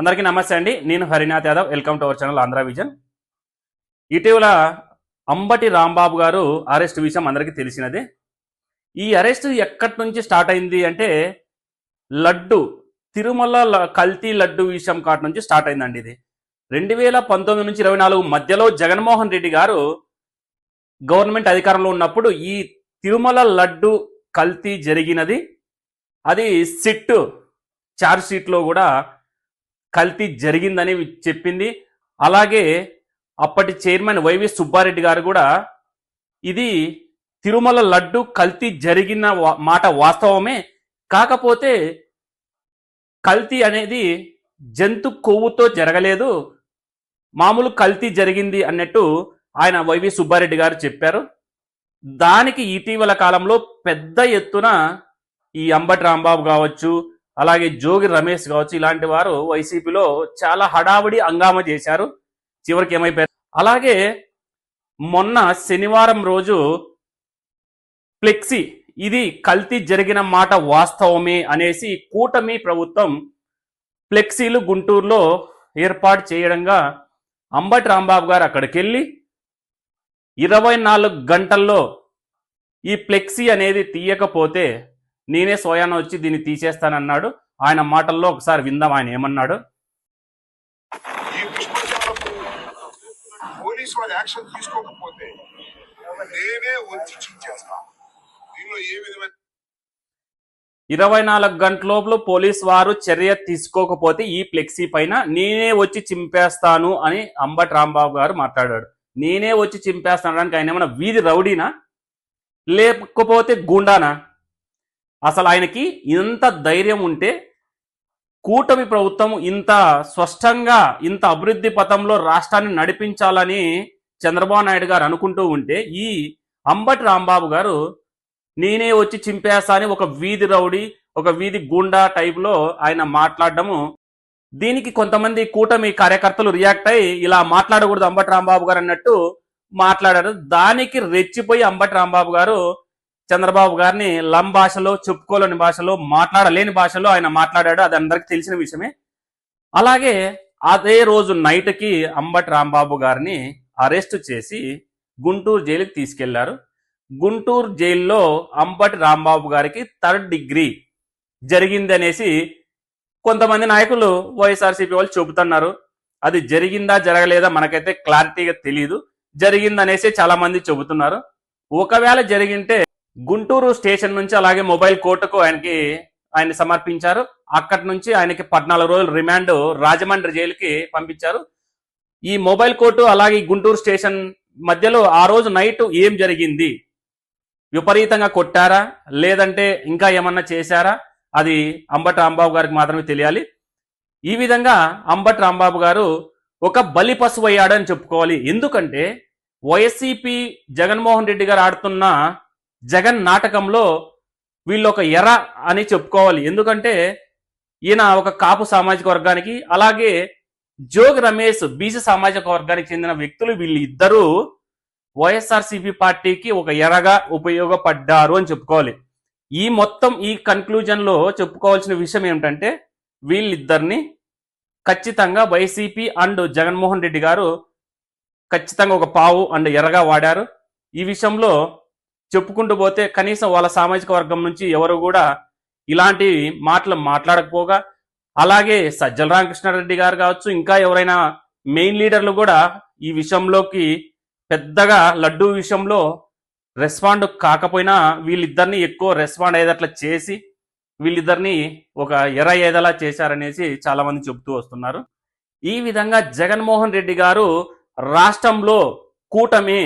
అందరికీ నమస్తే అండి. నేను Harinath Yadav. Welcome to our channel Andhra Vision ఇటీవల అంబటి రాంబాబు గారు అరెస్ట్ విషయం అందరికీ తెలిసినదే. ఈ అరెస్ట్ ఎక్కడి నుంచి స్టార్ట్ అయింది అంటే లడ్డు తిరుమల కల్తీ లడ్డు విషయం కాటి నుంచి స్టార్ట్ అయిందండి ఇది. రెండు వేల పంతొమ్మిది నుంచి ఇరవై నాలుగు మధ్యలో జగన్మోహన్ రెడ్డి గారు గవర్నమెంట్ అధికారంలో ఉన్నప్పుడు ఈ తిరుమల లడ్డు కల్తీ జరిగినది. అది సిట్ చార్జ్ షీట్లో కూడా కల్తీ జరిగిందని చెప్పింది. అలాగే అప్పటి చైర్మన్ వైవి సుబ్బారెడ్డి గారు కూడా ఇది తిరుమల లడ్డు కల్తీ జరిగిన మాట వాస్తవమే. కాకపోతే కల్తీ అనేది జంతు కొవ్వుతో జరగలేదు. మామూలు కల్తీ జరిగింది అన్నట్టు ఆయన వైవి సుబ్బారెడ్డి గారు చెప్పారు. దానికి ఇటీవల కాలంలో పెద్ద ఎత్తున ఈ అంబటి రాంబాబు కావచ్చు అలాగే జోగి రమేష్ కావచ్చు ఇలాంటి వారు వైసీపీలో చాలా హడావిడి హంగామా చేశారు. చివరికి ఏమైపోయారు అలాగే మొన్న శనివారం రోజు ఫ్లెక్సీ ఇది కల్తీ జరిగిన మాట వాస్తవమే అనేసి కూటమి ప్రభుత్వం ఫ్లెక్సీలు గుంటూరులో ఏర్పాటు చేయడంగా అంబటి రాంబాబు గారు అక్కడికి వెళ్ళి ఇరవై నాలుగు గంటల్లో ఈ ఫ్లెక్సీ అనేది తీయకపోతే నేనే స్వయాన వచ్చి దీన్ని తీసేస్తానన్నాడు. ఆయన మాటల్లో ఒకసారి విందాం ఆయన ఏమన్నాడు? పోలీసు యాక్షన్ తీసుకోకపోతే నేనే వచ్చి చించేస్తా దీనిలో ఏ విధమైన ఇరవై నాలుగు గంటల లోపల పోలీస్ వారు చర్య తీసుకోకపోతే ఈ ఫ్లెక్సీ పైన నేనే వచ్చి చింపేస్తాను అని అంబటి రాంబాబు గారు మాట్లాడాడు. నేనే వచ్చి చింపేస్తానడానికి ఆయన ఏమన్నా వీధి రౌడీనా? లేకపోతే గుండానా? అసలు ఆయనకి ఇంత ధైర్యం ఉంటే కూటమి ప్రభుత్వం ఇంత స్పష్టంగా ఇంత అభివృద్ధి పథంలో రాష్ట్రాన్ని నడిపించాలని చంద్రబాబు నాయుడు గారు అనుకుంటూ ఉంటే ఈ అంబటి రాంబాబు గారు నేనే వచ్చి చింపేస్తా అని ఒక వీధి రౌడీ ఒక వీధి గుండా టైప్లో ఆయన మాట్లాడడము. దీనికి కొంతమంది కూటమి కార్యకర్తలు రియాక్ట్ అయ్యి ఇలా మాట్లాడకూడదు అంబటి రాంబాబు గారు అన్నట్టు మాట్లాడారు. దానికి రెచ్చిపోయి అంబటి రాంబాబు గారు చంద్రబాబు గారిని లం భాషలో చెప్పుకోలేని భాషలో మాట్లాడలేని భాషలో ఆయన మాట్లాడాడు. అది అందరికీ తెలిసిన విషయమే. అలాగే అదే రోజు నైట్కి అంబటి రాంబాబు గారిని అరెస్ట్ చేసి గుంటూరు జైలుకి తీసుకెళ్ళారు. గుంటూరు జైల్లో అంబటి రాంబాబు గారికి థర్డ్ డిగ్రీ జరిగింది అనేసి కొంతమంది నాయకులు వైఎస్ఆర్సీపీ వాళ్ళు చెబుతున్నారు. అది జరిగిందా జరగలేదా మనకైతే క్లారిటీగా తెలియదు జరిగిందనేసి చాలా మంది చెబుతున్నారు. ఒకవేళ జరిగింటే గుంటూరు స్టేషన్ నుంచి అలాగే మొబైల్ కోర్టుకు ఆయనకి ఆయన సమర్పించారు. అక్కడి నుంచి ఆయనకి పద్నాలుగు రోజులు రిమాండ్ రాజమండ్రి జైలుకి పంపించారు. ఈ మొబైల్ కోర్టు అలాగే గుంటూరు స్టేషన్ మధ్యలో ఆ రోజు నైట్ ఏం జరిగింది? విపరీతంగా కొట్టారా? లేదంటే ఇంకా ఏమన్నా చేశారా? అది అంబటి రాంబాబు గారికి మాత్రమే తెలియాలి. ఈ విధంగా అంబటి రాంబాబు గారు ఒక బలి పశువు అయ్యాడని చెప్పుకోవాలి. ఎందుకంటే వైసీపీ జగన్మోహన్ రెడ్డి గారు ఆడుతున్న జగన్ నాటకంలో వీళ్ళు ఒక ఎర అని చెప్పుకోవాలి. ఎందుకంటే ఈయన ఒక కాపు సామాజిక వర్గానికి అలాగే జోగ్ రమేష్ బీసీ సామాజిక వర్గానికి చెందిన వ్యక్తులు వీళ్ళు ఇద్దరూ వైఎస్ఆర్సీపీ పార్టీకి ఒక ఎరగా ఉపయోగపడ్డారు అని చెప్పుకోవాలి. ఈ మొత్తం ఈ కన్క్లూజన్లో చెప్పుకోవాల్సిన విషయం ఏమిటంటే వీళ్ళిద్దరిని ఖచ్చితంగా వైసీపీ అండ్ జగన్మోహన్ రెడ్డి గారు ఖచ్చితంగా ఒక పావు అండ్ ఎర్రగా వాడారు. ఈ విషయంలో చెప్పుకుంటూ పోతే కనీసం వాళ్ళ సామాజిక వర్గం నుంచి ఎవరు కూడా ఇలాంటి మాటలు మాట్లాడకపోగా అలాగే సజ్జల రామకృష్ణారెడ్డి గారు కావచ్చు ఇంకా ఎవరైనా మెయిన్ లీడర్లు కూడా ఈ విషయంలోకి పెద్దగా లడ్డూ విషయంలో రెస్పాండ్ కాకపోయినా వీళ్ళిద్దరిని ఎక్కువ రెస్పాండ్ అయ్యేటట్లా చేసి వీళ్ళిద్దరిని ఒక ఎర ఏదలా చేశారనేసి చాలామంది చెబుతూ వస్తున్నారు. ఈ విధంగా జగన్మోహన్ రెడ్డి గారు రాష్ట్రంలో కూటమి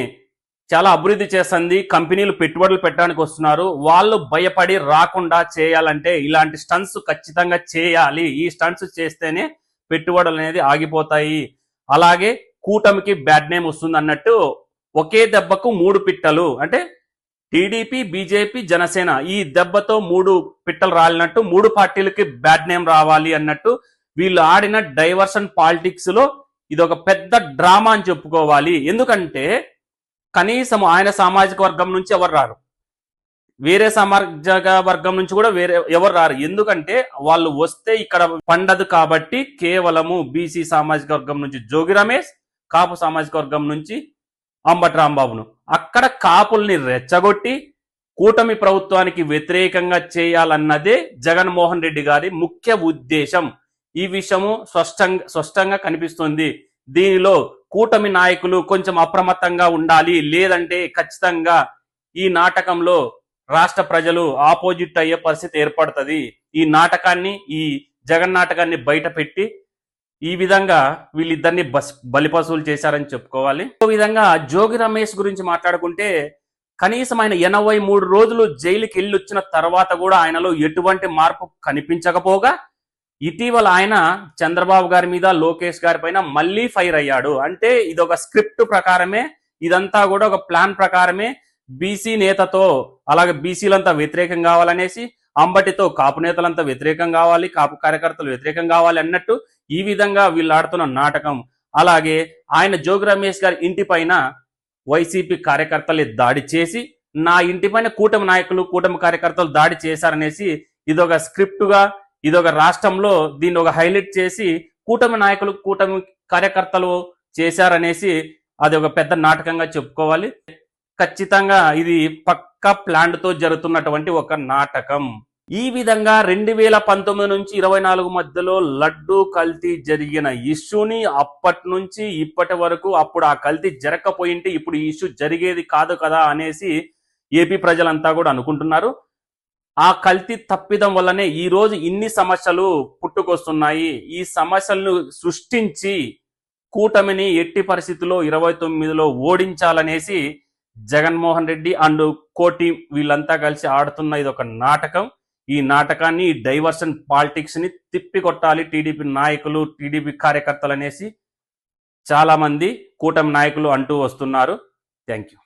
చాలా అభివృద్ధి చేస్తుంది. కంపెనీలు పెట్టుబడులు పెట్టడానికి వస్తున్నారు. వాళ్ళు భయపడి రాకుండా చేయాలంటే ఇలాంటి స్టన్స్ ఖచ్చితంగా చేయాలి. ఈ స్టన్స్ చేస్తేనే పెట్టుబడులు అనేది ఆగిపోతాయి. అలాగే కూటమికి బ్యాడ్ నేమ్ వస్తుంది అన్నట్టు ఒకే దెబ్బకు మూడు పిట్టలు. అంటే టీడీపీ బీజేపీ జనసేన ఈ దెబ్బతో మూడు పిట్టలు రాలినట్టు మూడు పార్టీలకి బ్యాడ్ నేమ్ రావాలి అన్నట్టు వీళ్ళు ఆడిన డైవర్షన్ పాలిటిక్స్లో ఇది ఒక పెద్ద డ్రామా అని చెప్పుకోవాలి. ఎందుకంటే కనీసం ఆయన సామాజిక వర్గం నుంచి ఎవరు రారు? వేరే సామాజిక వర్గం నుంచి కూడా వేరే ఎవరు రారు? ఎందుకంటే వాళ్ళు వస్తే ఇక్కడ పండదు కాబట్టి కేవలము బీసీ సామాజిక వర్గం నుంచి జోగి రమేష్ కాపు సామాజిక వర్గం నుంచి అంబటి రాంబాబును. అక్కడ కాపుల్ని రెచ్చగొట్టి కూటమి ప్రభుత్వానికి వ్యతిరేకంగా చేయాలన్నదే జగన్మోహన్ రెడ్డి గారి ముఖ్య ఉద్దేశం. ఈ విషయము స్పష్టంగా స్పష్టంగా కనిపిస్తుంది. దీనిలో కూటమి నాయకులు కొంచెం అప్రమత్తంగా ఉండాలి. లేదంటే ఖచ్చితంగా ఈ నాటకంలో రాష్ట్ర ప్రజలు ఆపోజిట్ అయ్యే పరిస్థితి ఏర్పడుతుంది. ఈ నాటకాన్ని ఈ జగన్ నాటకాన్ని బయట పెట్టి ఈ విధంగా వీళ్ళిద్దరిని బస్ బలిపశువులు చేశారని చెప్పుకోవాలి. ఈ విధంగా జోగి రమేష్ గురించి మాట్లాడుకుంటే కనీసం ఆయన ఎనభై మూడు రోజులు జైలుకి వెళ్ళి వచ్చిన తర్వాత కూడా ఆయనలో ఎటువంటి మార్పు కనిపించకపోగా ఇటీవల ఆయన చంద్రబాబు గారి మీద లోకేష్ గారి పైన మళ్ళీ ఫైర్ అయ్యాడు. అంటే ఇది ఒక స్క్రిప్ట్ ప్రకారమే ఇదంతా కూడా ఒక ప్లాన్ ప్రకారమే బీసీ నేతతో అలాగే బీసీలంతా వ్యతిరేకం కావాలనేసి అంబటితో కాపు నేతలంతా వ్యతిరేకం కావాలి కాపు కార్యకర్తలు వ్యతిరేకం కావాలి అన్నట్టు ఈ విధంగా వీళ్ళు ఆడుతున్న నాటకం. అలాగే ఆయన జోగి రమేష్ గారి ఇంటి పైన వైసీపీ కార్యకర్తలు దాడి చేసి నా ఇంటి పైన కూటమి నాయకులు కూటమి కార్యకర్తలు దాడి చేశారనేసి ఇదొక స్క్రిప్టుగా ఇది ఒక రాష్ట్రంలో దీన్ని ఒక హైలైట్ చేసి కూటమి నాయకులు కూటమి కార్యకర్తలు చేశారనేసి అది ఒక పెద్ద నాటకంగా చెప్పుకోవాలి. ఖచ్చితంగా ఇది పక్క ప్లాన్తో జరుగుతున్నటువంటి ఒక నాటకం. ఈ విధంగా రెండు వేల పంతొమ్మిది నుంచి ఇరవై నాలుగు మధ్యలో లడ్డు కల్తీ జరిగిన ఇష్యూని అప్పటి నుంచి ఇప్పటి వరకు అప్పుడు ఆ కల్తీ జరగకపోయింటే ఇప్పుడు ఈ ఇష్యూ జరిగేది కాదు కదా అనేసి ఏపీ ప్రజలంతా కూడా అనుకుంటున్నారు. ఆ కల్తీ తప్పిదం వల్లనే ఈ రోజు ఇన్ని సమస్యలు పుట్టుకొస్తున్నాయి. ఈ సమస్యలను సృష్టించి కూటమిని ఎట్టి పరిస్థితుల్లో ఇరవై తొమ్మిదిలో ఓడించాలనేసి జగన్మోహన్ రెడ్డి అండ్ కోటి వీళ్ళంతా కలిసి ఆడుతున్న ఇది ఒక నాటకం. ఈ నాటకాన్ని ఈ డైవర్షన్ పాలిటిక్స్ని తిప్పికొట్టాలి టీడీపీ నాయకులు టీడీపీ కార్యకర్తలు అనేసి చాలామంది కూటమి నాయకులు అంటూ వస్తున్నారు. Thank you.